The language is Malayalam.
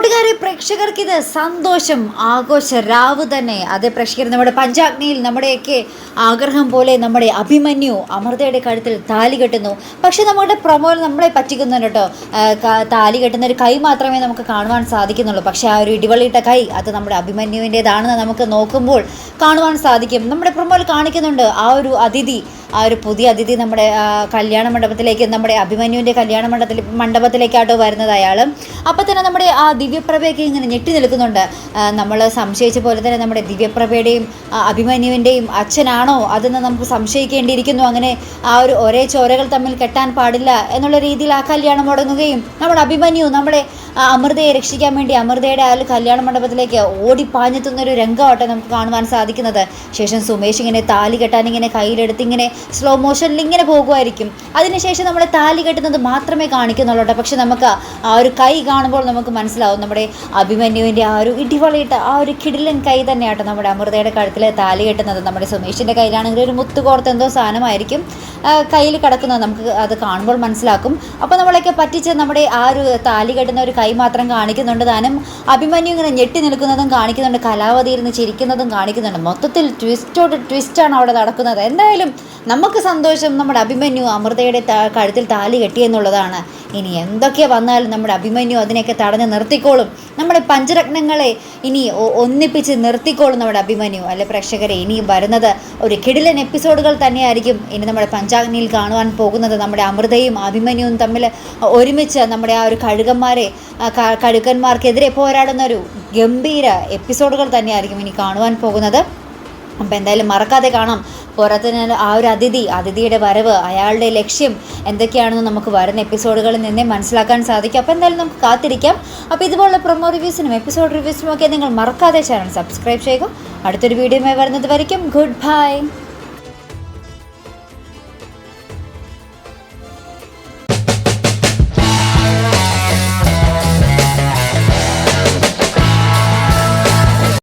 കൂട്ടുകാരെ പ്രേക്ഷകർക്ക് ഇത് സന്തോഷം ആഘോഷ രാവ് തന്നെ. അതെ പ്രേക്ഷകർ നമ്മുടെ പഞ്ചാഗ്നിയിൽ നമ്മുടെയൊക്കെ ആഗ്രഹം പോലെ നമ്മുടെ അഭിമന്യു അമൃതയുടെ കഴുത്തിൽ താലി കെട്ടുന്നു. പക്ഷെ നമ്മുടെ പ്രമോൽ നമ്മളെ പറ്റിക്കുന്നുണ്ട് കേട്ടോ. താലി കെട്ടുന്ന ഒരു കൈ മാത്രമേ നമുക്ക് കാണുവാൻ സാധിക്കുന്നുള്ളൂ. പക്ഷെ ആ ഒരു ഇടിവള്ളിയിട്ട കൈ അത് നമ്മുടെ അഭിമന്യുവിന്റെതാണെന്ന് നമുക്ക് നോക്കുമ്പോൾ കാണുവാൻ സാധിക്കും. നമ്മുടെ പ്രമോൽ കാണിക്കുന്നുണ്ട് ആ ഒരു അതിഥി. ആ ഒരു പുതിയ അതിഥി നമ്മുടെ കല്യാണ മണ്ഡപത്തിലേക്ക് നമ്മുടെ അഭിമന്യുവിന്റെ കല്യാണ മണ്ഡപത്തിൽ മണ്ഡപത്തിലേക്കാട്ടോ വരുന്നത് അയാൾ അപ്പോൾ തന്നെ നമ്മുടെ ആ ദിവ്യപ്രഭയൊക്കെ ഇങ്ങനെ ഞെട്ടി നിൽക്കുന്നുണ്ട്. നമ്മൾ സംശയിച്ച പോലെ തന്നെ നമ്മുടെ ദിവ്യപ്രഭയുടെയും അഭിമന്യുവിന്റെയും അച്ഛനാണോ അതെന്ന് നമുക്ക് സംശയിക്കേണ്ടിയിരിക്കുന്നു. അങ്ങനെ ആ ഒരു ഒരേ ചോരകൾ തമ്മിൽ കെട്ടാൻ പാടില്ല എന്നുള്ള രീതിയിൽ ആ കല്യാണം മുടങ്ങുകയും നമ്മുടെ അഭിമന്യു നമ്മുടെ അമൃതയെ രക്ഷിക്കാൻ വേണ്ടി അമൃതയുടെ ആ ഒരു കല്യാണ മണ്ഡപത്തിലേക്ക് ഓടി ഓടിപ്പാഞ്ഞെത്തുന്ന ഒരു രംഗമാട്ടെ നമുക്ക് കാണുവാൻ സാധിക്കുന്നത്. ശേഷം സുമേഷ് ഇങ്ങനെ താലി കെട്ടാൻ ഇങ്ങനെ കയ്യിലെടുത്ത് ഇങ്ങനെ സ്ലോ മോഷനിൽ ഇങ്ങനെ പോകുമായിരിക്കും അതിനുശേഷം നമ്മൾ താലി കെട്ടുന്നത് മാത്രമേ കാണിക്കുന്നുള്ളൂ പക്ഷെ നമുക്ക് ആ ഒരു കൈ കാണുമ്പോൾ നമുക്ക് മനസ്സിലാവും. നമ്മുടെ അഭിമന്യുവിന്റെ ആ ഒരു ഇടിവളയിട്ട ആ ഒരു കിടിലൻ കൈ തന്നെയാട്ടോ നമ്മുടെ അമൃതയുടെ കഴുത്തിൽ താലി കെട്ടുന്നത്. നമ്മുടെ സുമേഷിന്റെ കയ്യിലാണെങ്കിൽ ഒരു മുത്തുകോർത്ത് എന്തോ സാധനമായിരിക്കും. കയ്യിൽ കിടക്കുന്നത് നമുക്ക് അത് കാണുമ്പോൾ മനസ്സിലാക്കും. അപ്പോൾ നമ്മളൊക്കെ പറ്റിച്ച് നമ്മുടെ ആ ഒരു താലി കെട്ടുന്ന ഒരു കൈ മാത്രം കാണിക്കുന്നുണ്ട്. താനും അഭിമന്യു ഇങ്ങനെ ഞെട്ടി നിൽക്കുന്നതും കാണിക്കുന്നുണ്ട്. കലാവതിയിൽ നിന്ന് ചിരിക്കുന്നതും കാണിക്കുന്നുണ്ട്. മൊത്തത്തിൽ ട്വിസ്റ്റോട് ട്വിസ്റ്റാണ് അവിടെ നടക്കുന്നത്. എന്തായാലും നമുക്ക് സന്തോഷം നമ്മുടെ അഭിമന്യു അമൃതയുടെ കഴുത്തിൽ താലി കെട്ടിയെന്നുള്ളതാണ് ഇനി എന്തൊക്കെ വന്നാലും നമ്മുടെ അഭിമന്യു അതിനെയൊക്കെ തടഞ്ഞു നിർത്തിക്കോളും. നമ്മുടെ പഞ്ചരത്നങ്ങളെ ഇനി ഒന്നിപ്പിച്ച് നിർത്തിക്കോളും നമ്മുടെ അഭിമന്യു. അല്ലെ പ്രേക്ഷകരെ ഇനി വരുന്നത് ഒരു കിടിലൻ എപ്പിസോഡുകൾ തന്നെയായിരിക്കും ഇനി നമ്മുടെ പഞ്ചാഗ്നിയിൽ കാണുവാൻ പോകുന്നത്. നമ്മുടെ അമൃതയും അഭിമന്യുവും തമ്മിൽ ഒരുമിച്ച് നമ്മുടെ ആ ഒരു കഴുകന്മാരെ കഴുകന്മാർക്കെതിരെ പോരാടുന്ന ഒരു ഗംഭീര എപ്പിസോഡുകൾ തന്നെയായിരിക്കും ഇനി കാണുവാൻ പോകുന്നത്. അപ്പം എന്തായാലും മറക്കാതെ കാണാം. പുറത്തിന് ആ ഒരു അതിഥി അതിഥിയുടെ വരവ് അയാളുടെ ലക്ഷ്യം എന്തൊക്കെയാണെന്ന് നമുക്ക് വരുന്ന എപ്പിസോഡുകളിൽ നിന്നേ മനസ്സിലാക്കാൻ സാധിക്കും. അപ്പോൾ എന്തായാലും നമുക്ക് കാത്തിരിക്കാം. അപ്പോൾ ഇതുപോലുള്ള പ്രൊമോ റിവ്യൂസിനും എപ്പിസോഡ് റിവ്യൂസിനും ഒക്കെ നിങ്ങൾ മറക്കാതെ ചാനൽ സബ്സ്ക്രൈബ് ചെയ്യുക. അടുത്തൊരു വീഡിയോയുമായി വരുന്നത് വരയ്ക്കും. Good bye